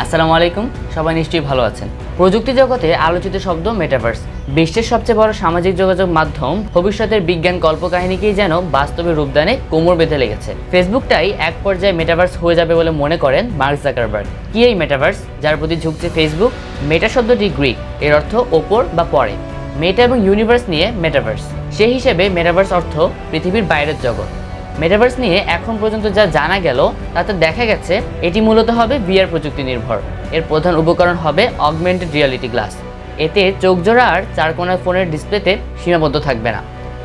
আসসালামু আলাইকুম, সবাই নিশ্চয়ই ভালো আছেন। প্রযুক্তি জগতে আলোচিত শব্দ মেটাভার্স বিশ্বের সবচেয়ে বড় সামাজিক যোগাযোগ মাধ্যম, ভবিষ্যতের বিজ্ঞান কল্পকাহিনীকেই যেন বাস্তবে রূপদানে কোমর বেঁধে লেগেছে। ফেসবুকটাই এক পর্যায়ে মেটাভার্স হয়ে যাবে বলে মনে করেন মার্ক জাকারবার্গ কি এই মেটাভার্স যার প্রতি ঝুঁকছে ফেসবুক মেটা শব্দটি গ্রিক এর অর্থ ওপর বা পরে। মেটা এবং ইউনিভার্স নিয়ে মেটাভার্স সেই হিসেবে মেটাভার্স অর্থ পৃথিবীর বাইরের জগৎ। মেটাভার্স নিয়ে এখন পর্যন্ত যা জানা গেল, তাতে দেখা গেছে এটি মূলত হবে ভিআর প্রযুক্তি নির্ভর এর প্রধান উপকরণ হবে অগমেন্টেড রিয়ালিটি গ্লাস এতে চোখ জোড়া আর চারকোনা ফোনের ডিসপ্লেতে সীমাবদ্ধ থাকবে না।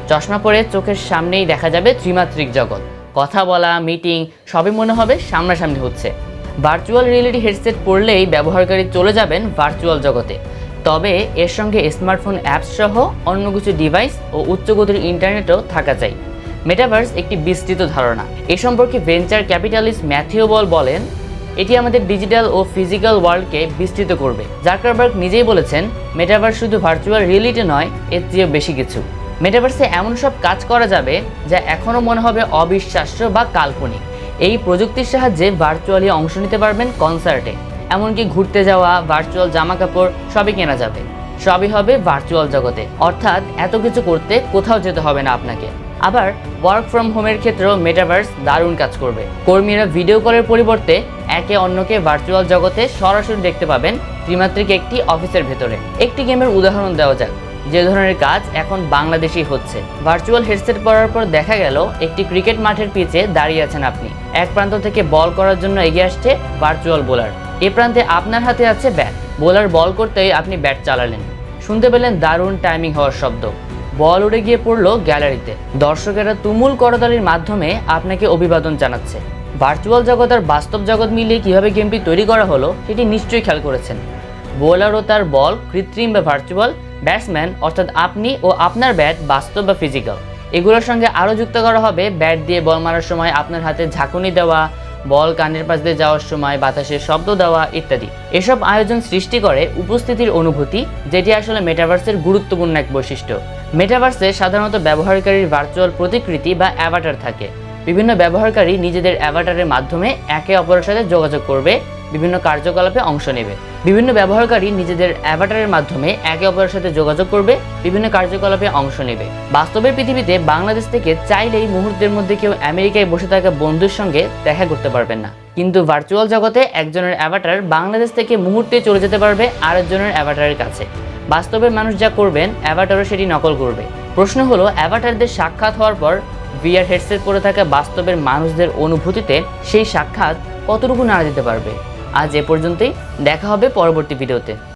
চশমা পরে চোখের সামনেই দেখা যাবে ত্রিমাত্রিক জগৎ। কথা বলা মিটিং সবই মনে হবে সামনাসামনি হচ্ছে। ভার্চুয়াল রিয়েলিটি হেডসেট পরলেই ব্যবহারকারী চলে যাবেন ভার্চুয়াল জগতে। তবে এর সঙ্গে স্মার্টফোন অ্যাপস সহ অন্য কিছু ডিভাইস ও উচ্চগতির ইন্টারনেটও থাকা চাই। মেটাভার্স একটি বিস্তৃত ধারণা। এ সম্পর্কে ভেঞ্চার ক্যাপিটালিস্ট ম্যাথিও বল বলেন, এটি আমাদের ডিজিটাল ও ফিজিক্যাল ওয়ার্ল্ডকে বিস্তৃত করবে। জাকারবার্গ নিজেই বলেছেন মেটাভার্স শুধু ভার্চুয়াল রিয়েলিটি নয়, এর চেয়ে বেশি কিছু। মেটাভার্সে এমন সব কাজ করা যাবে, যা এখনও মনে হবে অবিশ্বাস্য বা কাল্পনিক। এই প্রযুক্তির সাহায্যে ভার্চুয়ালি অংশ নিতে পারবেন কনসার্টে এমনকি ঘুরতে যাওয়া ভার্চুয়াল জামা কাপড় সবই কেনা যাবে। সবই হবে ভার্চুয়াল জগতে। অর্থাৎ এত কিছু করতে কোথাও যেতে হবে না আপনাকে। আবার ওয়ার্ক ফ্রম হোমের ক্ষেত্রেও মেটাভার্স দারুণ কাজ করবে। কর্মীরা ভিডিও কলের পরিবর্তে একে অন্যকে ভার্চুয়াল জগতে সরাসরি দেখতে পাবেন ত্রিমাত্রিক একটি অফিসের ভেতরে। একটি গেমের উদাহরণ দেওয়া যাক। যে ধরনের কাজ এখন বাংলাদেশেই হচ্ছে। ভার্চুয়াল হেডসেট পরার পর দেখা গেল একটি ক্রিকেট মাঠের পিচে দাঁড়িয়ে আছেন আপনি। এক প্রান্ত থেকে বল করার জন্য এগিয়ে আসছে ভার্চুয়াল বোলার এ প্রান্তে আপনার হাতে আছে ব্যাট বোলার বল করতেই আপনি ব্যাট চালালেন। শুনতে পেলেন দারুণ টাইমিং হওয়ার শব্দ। বল উড়ে গিয়ে পড়ল গ্যালারিতে। দর্শকেরা তুমুল করতালির মাধ্যমে আপনাকে অভিবাদন জানাচ্ছে। ভার্চুয়াল জগৎ আর বাস্তব জগৎ মিলিয়ে কীভাবে গেমটি তৈরি করা হলো, সেটি নিশ্চয়ই খেয়াল করেছেন। বোলার ও তার বল কৃত্রিম বা ভার্চুয়াল ব্যাটসম্যান অর্থাৎ আপনি ও আপনার ব্যাট বাস্তব বা ফিজিক্যাল এগুলোর সঙ্গে আরও যুক্ত করা হবে ব্যাট দিয়ে বল মারার সময় আপনার হাতে ঝাঁকুনি দেওয়া বল কানের পাশ দিয়ে যাওয়ার সময় বাতাসে শব্দ দেওয়া ইত্যাদি। এসব আয়োজন সৃষ্টি করে উপস্থিতির অনুভূতি, যেটি আসলে মেটাভার্সের গুরুত্বপূর্ণ এক বৈশিষ্ট্য। মেটাভার্সে সাধারণত ব্যবহারকারীর ভার্চুয়াল প্রতিকৃতি বা অ্যাভাটার থাকে। বিভিন্ন ব্যবহারকারী নিজেদের অ্যাভাটারের মাধ্যমে একে অপরের সাথে যোগাযোগ করবে, বিভিন্ন কার্যকলাপে অংশ নেবে। বিভিন্ন ব্যবহারকারী নিজেদের অ্যাভাটারের মাধ্যমে একে অপরের সাথে যোগাযোগ করবে, বিভিন্ন কার্যকলাপে অংশ নেবে। বাস্তবের পৃথিবীতে বাংলাদেশ থেকে চাইলেই মুহূর্তের মধ্যে কেউ আমেরিকায় বসে থাকা বন্ধুর সঙ্গে দেখা করতে পারবেন না। কিন্তু ভার্চুয়াল জগতে একজনের অ্যাভাটার বাংলাদেশ থেকে মুহূর্তে চলে যেতে পারবে আরেকজনের অ্যাভাটারের কাছে। বাস্তবে মানুষ যা করবেন অ্যাভাটারও সেটি নকল করবে। প্রশ্ন হলো অ্যাভাটারদের সাক্ষাৎ হওয়ার পর ভিআর হেডসেট পরে থাকা বাস্তবের মানুষদের অনুভূতিতে সেই সাক্ষাৎ কতটুকু নাড়া দিতে পারবে? আজ এ পর্যন্তই, দেখা হবে পরবর্তী ভিডিওতে